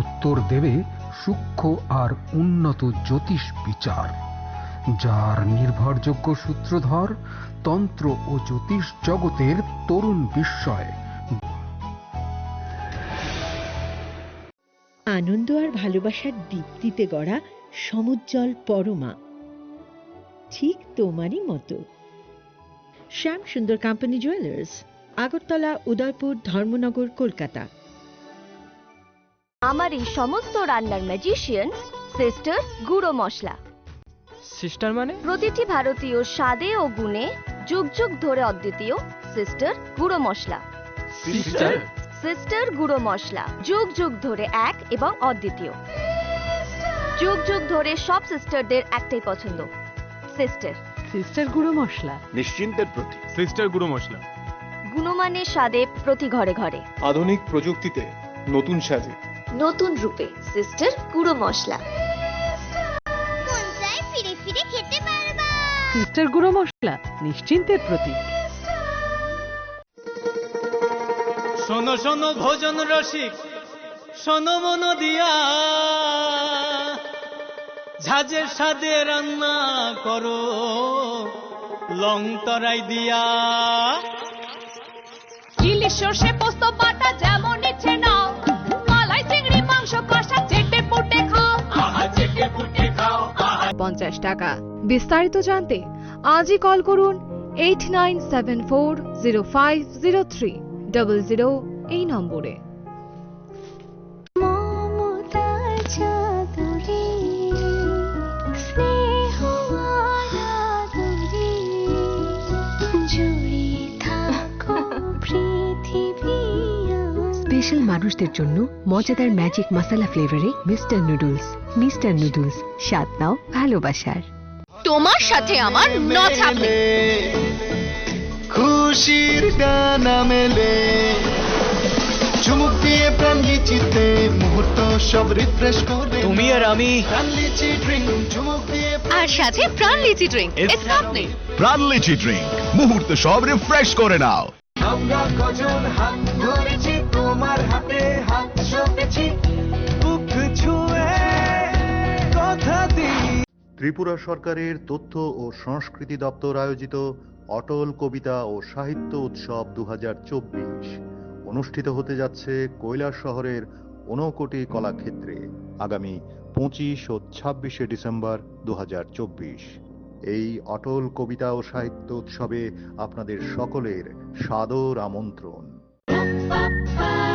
উত্তর দেবে সূক্ষ্ম আর উন্নত জ্যোতিষ বিচার। যার নির্ভরযোগ্য সূত্রধর তন্ত্র ও জ্যোতিষ জগতের তরুণ বিস্ময়। আনন্দ আর ভালোবাসার দীপ্তিতে গড়া সমুজ্জ্বল পরমা। ঠিক তোমারই মতো। Shyam Sundar company jewellers Agartala, Udaipur, Dharmanagar, Kolkata. আমার এই সমস্ত রান্নার ম্যাজিশিয়ান সিস্টার গুঁড়ো মশলা। সিস্টার মানে? প্রতিটি ভারতীয় স্বাদে ও গুণে যুগ যুগ ধরে অদ্বিতীয় সিস্টার গুঁড়ো মশলা। সিস্টার সিস্টার গুঁড়ো মশলা। যুগ যুগ ধরে এক এবং অদ্বিতীয়। যুগ যুগ ধরে সব সিস্টারদের একটাই পছন্দ। সিস্টার সিস্টার গুঁড়ো মশলা। নিশ্চিন্তের প্রতি সিস্টার গুঁড়ো মশলা। গুণমানের স্বাদে প্রতি ঘরে ঘরে। আধুনিক প্রযুক্তিতে নতুন সাজে। নতুন রূপে সিস্টার গুঁড়ো মশলা। ফিরে ফিরে খেতে পারবা। সিস্টার গুঁড়ো মশলা নিশ্চিন্তের প্রতীক। শোনো শোনো ভোজন রসিক শোনো মন দিয়া। ঝাঁঝের সাদে রান্না করো লং তরাই দিয়া। ইলিশ সর্ষে পোস্ত বাটা যেমন ইচ্ছে চিংড়ি মাংস কষা চেটে পুটে খাও। পঞ্চাশ টাকা। বিস্তারিত জানতে আজই কল করুন eight nine seven four zero five zero three double zero এই নম্বরে। স্পেশাল মানুষদের জন্য মজাদার ম্যাজিক মশলা ফ্লেভারে মিস্টার নুডলস মিস্টার নুডলস স্বাদ নাও ভালোবাসার। তোমার সাথে আমার খুশির ডানা মেলে চুমুক দিয়ে প্রাণ লিচিতে মুহূর্ত সব রিফ্রেশ করে। তুমি আর আমি। প্রাণ লিচি ড্রিঙ্ক চুমুক দিয়ে আর সাথে প্রাণ লিচি ড্রিঙ্ক ইটস হ্যাপনিং প্রাণ লিচি ড্রিঙ্ক মুহূর্ত সব রিফ্রেশ করে নাও। আমরা কজন হাত ধরেছি তোমার হাতে হাত সপেছি বুক ছুঁয়ে কথা দিই। ত্রিপুরা সরকারের তথ্য ও সংস্কৃতি দপ্তর আয়োজিত অটল কবিতা ও সাহিত্য উৎসব দু হাজার চব্বিশ। অনুষ্ঠিত হতে যাচ্ছে কৈলাস শহরের ঊনকোটি কলাক্ষেত্রে আগামী পঁচিশ ও ছাব্বিশে ডিসেম্বর দু হাজার চব্বিশ। এই অটল কবিতা ও সাহিত্য উৎসবে আপনাদের সকলের সাদর আমন্ত্রণ।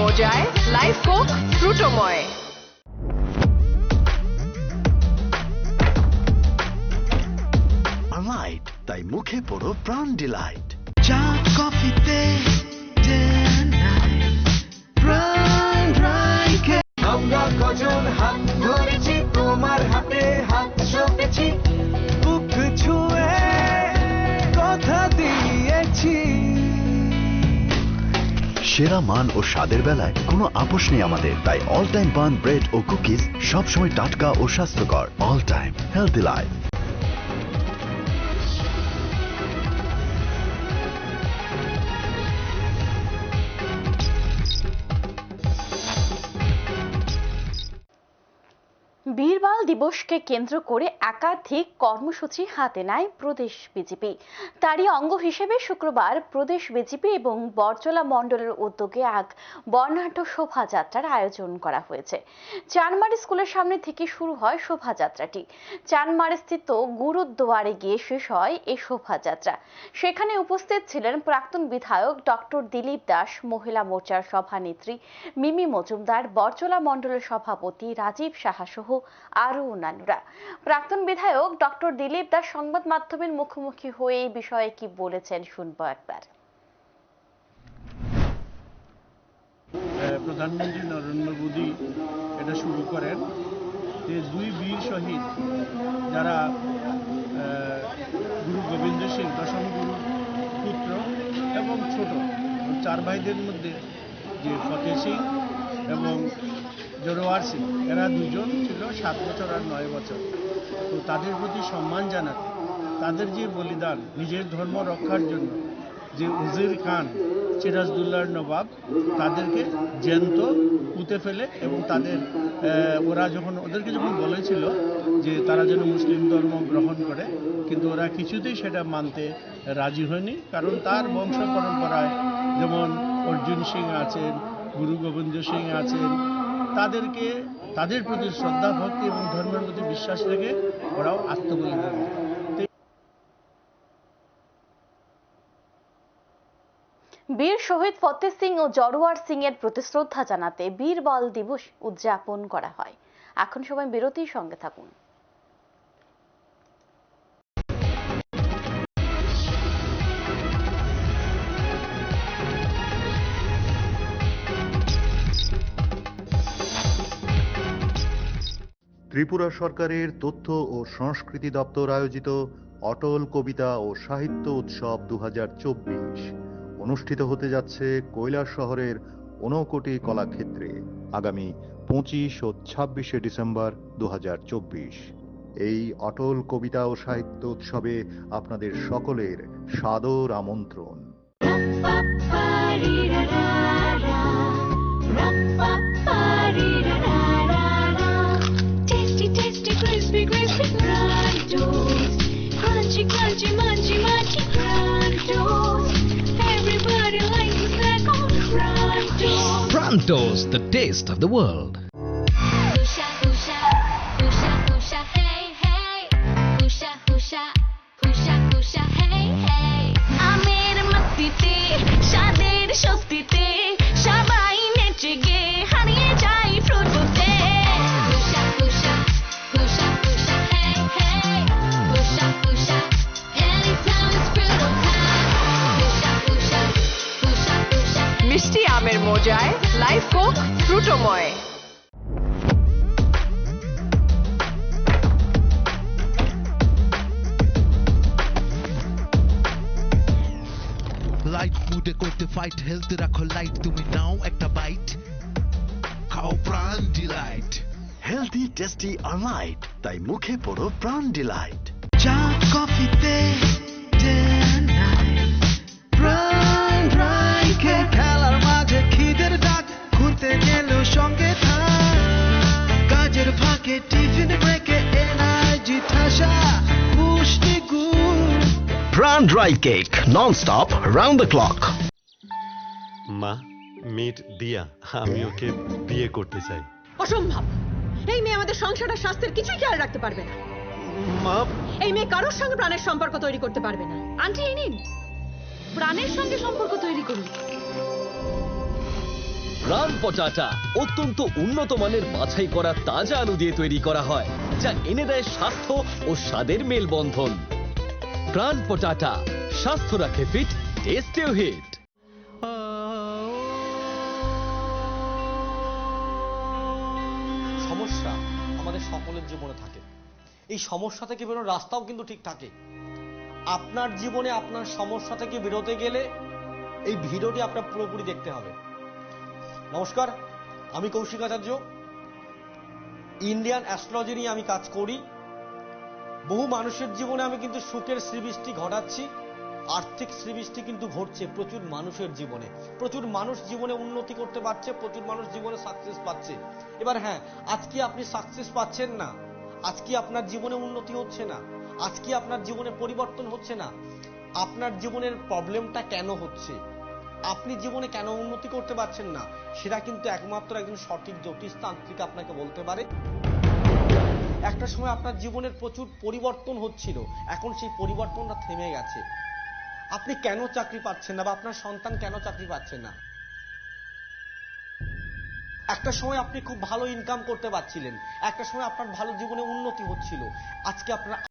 মজায় লাইফ কোক ফ্রুটোময় লাইট তাই মুখে পড়ো প্রাণ ডিলাইট চা কফিতে আমরা কজন হাত ধরেছি তোমার হাতে হাত সপেছি। সেরা মান ও স্বাদের বেলায় কোনো আপোষ নেই আমাদের। তাই অল টাইম বান ব্রেড ও কুকিজ সবসময় টাটকা ও স্বাস্থ্যকর। অল টাইম হেলদি লাইফ বীরবাল দিবসকে কেন্দ্র করে একাধিক কর্মসূচি হাতে নেয় প্রদেশ বিজেপি। তারই অঙ্গ হিসেবে শুক্রবার প্রদেশ বিজেপি এবং বরজলা মণ্ডলের উদ্যোগে এক বর্ণাঢ্য শোভাযাত্রার আয়োজন করা হয়েছে। চানমারি স্কুলের সামনে থেকে শুরু হয় শোভাযাত্রাটি। চানমারি স্থিত গুরুদ্বারে গিয়ে শেষ হয় এই শোভাযাত্রা। সেখানে উপস্থিত ছিলেন প্রাক্তন বিধায়ক ডক্টর দিলীপ দাস, মহিলা মোর্চার সভানেত্রী মিমি মজুমদার, বরজলা মণ্ডলের সভাপতি রাজীব সাহা সহ আরও অন্যান্যরা। প্রাক্তন বিধায়ক ডক্টর দিলীপ দাস সংবাদ মাধ্যমের মুখোমুখি হয়ে এই বিষয়ে কি বলেছেন শুনব একবার। প্রধানমন্ত্রী নরেন্দ্র মোদী এটা শুরু করেন যে দুই বীর শহীদ যারা গুরু গোবিন্দ সিং, দশম গুরু পুত্র এবং ছোট, চার ভাইদের মধ্যে যে ফতেহ সিং এবং জোরোয়ার সিং এরা দুজন ছিল সাত বছর আর নয় বছর। তো তাদের প্রতি সম্মান জানাতে, তাদের যে বলিদান, নিজের ধর্ম রক্ষার জন্য, যে উজির খান, সিরাজদুল্লাহর নবাব, তাদেরকে জ্যান্ত পুঁতে ফেলে এবং তাদের ওরা যখন, ওদেরকে যখন বলেছিল যে তারা যেন মুসলিম ধর্ম গ্রহণ করে, কিন্তু ওরা কিছুতেই সেটা মানতে রাজি হয়নি। কারণ তার বংশ পরম্পরায় যেমন অর্জুন সিং আছেন, গুরু গোবিন্দ সিং আছেন তাদেরকে, তাদের প্রতি শ্রদ্ধা, ভক্তি এবং ধর্মের প্রতি বিশ্বাস রেখে ওরাও আত্মবলি দেবে বীর শহীদ ফতে সিং ও জরোয়ার সিং এর প্রতি শ্রদ্ধা জানাতে বীর বল দিবস উদযাপন করা হয়। এখন সময় বিরতির সঙ্গে থাকুন। ত্রিপুরা সরকারের তথ্য ও সংস্কৃতি দপ্তর আয়োজিত অটল কবিতা ও সাহিত্য উৎসব দু হাজার চব্বিশ। অনুষ্ঠিত হতে যাচ্ছে কৈলাস শহরের ঊনকোটি কলাক্ষেত্রে আগামী পঁচিশ ও ছাব্বিশে ডিসেম্বর দু হাজার চব্বিশ। এই অটল কবিতা ও সাহিত্য উৎসবে আপনাদের সকলের সাদর আমন্ত্রণ। Grandos. The taste of the world. ফ্রুটোময় লাইট মুডে করতে ফাইট হেলথ রাখো লাইট তুমি নাও একটা বাইট খাও প্রাণ ডিলাইট হেলদি টেস্টি আর লাইট তাই মুখে পড়ো প্রাণ ডিলাইট চা কফিতে প্রাণ রাইকে খেলার dry cake non stop round the clock মা মিট দিয়া আমি ওকে বিয়ে করতে চাই। অসম্ভব! এই মেয়ে আমাদের সংসার আর স্বাস্থ্যের কিছুই খেয়াল রাখতে পারবে না। মা। এই মেয়ে কারোর সঙ্গে প্রাণের সম্পর্ক তৈরি করতে পারবে না। আন্টি এই নিন। প্রাণের সঙ্গে সম্পর্ক তৈরি করুন। প্রাণ পটাটা অত্যন্ত উন্নত মানের বাছাই করা তাজা আলু দিয়ে তৈরি করা হয় যা এনে দেয় স্বাস্থ্য ও স্বাদের মেলবন্ধন। প্রাণ স্বাস্থ্য রাখে ফিট টেস্টেও হিট সমস্যা আমাদের সকলের জীবনে থাকে। এই সমস্যা থেকে বেরোনোর রাস্তাও কিন্তু ঠিক থাকে। আপনার জীবনে আপনার সমস্যা থেকে বেরোতে গেলে এই ভিডিওটি আপনার পুরোপুরি দেখতে হবে। নমস্কার, আমি কৌশিক আচার্য। ইন্ডিয়ান অ্যাস্ট্রোলজি নিয়ে আমি কাজ করি। বহু মানুষের জীবনে আমি কিন্তু সুখের সৃষ্টি ঘটাচ্ছি, আর্থিক শ্রীবৃষ্টি কিন্তু ঘটছে প্রচুর মানুষের জীবনে। প্রচুর মানুষ জীবনে উন্নতি করতে পারছে, প্রচুর মানুষ জীবনে সাকসেস পাচ্ছে। এবার হ্যাঁ আজকে আপনি সাকসেস পাচ্ছেন না? আজকে আপনার জীবনে উন্নতি হচ্ছে না? আজকে আপনার জীবনে পরিবর্তন হচ্ছে না? আপনার জীবনের প্রবলেমটা কেন হচ্ছে? আপনি জীবনে কেন উন্নতি করতে পারছেন না? সেটা কিন্তু একমাত্র একজন সঠিক জ্যোতিষ তান্ত্রিক আপনাকে বলতে পারে। একটা সময় আপনার জীবনের প্রচুর পরিবর্তন হচ্ছিল, এখন সেই পরিবর্তনটা থেমে গেছে। আপনি কেন চাকরি পাচ্ছেন না বা আপনার সন্তান কেন চাকরি পাচ্ছেন না? একটা সময় আপনি খুব ভালো ইনকাম করতে পারছিলেন, একটা সময় আপনার ভালো জীবনে উন্নতি হচ্ছিল। আজকে আপনার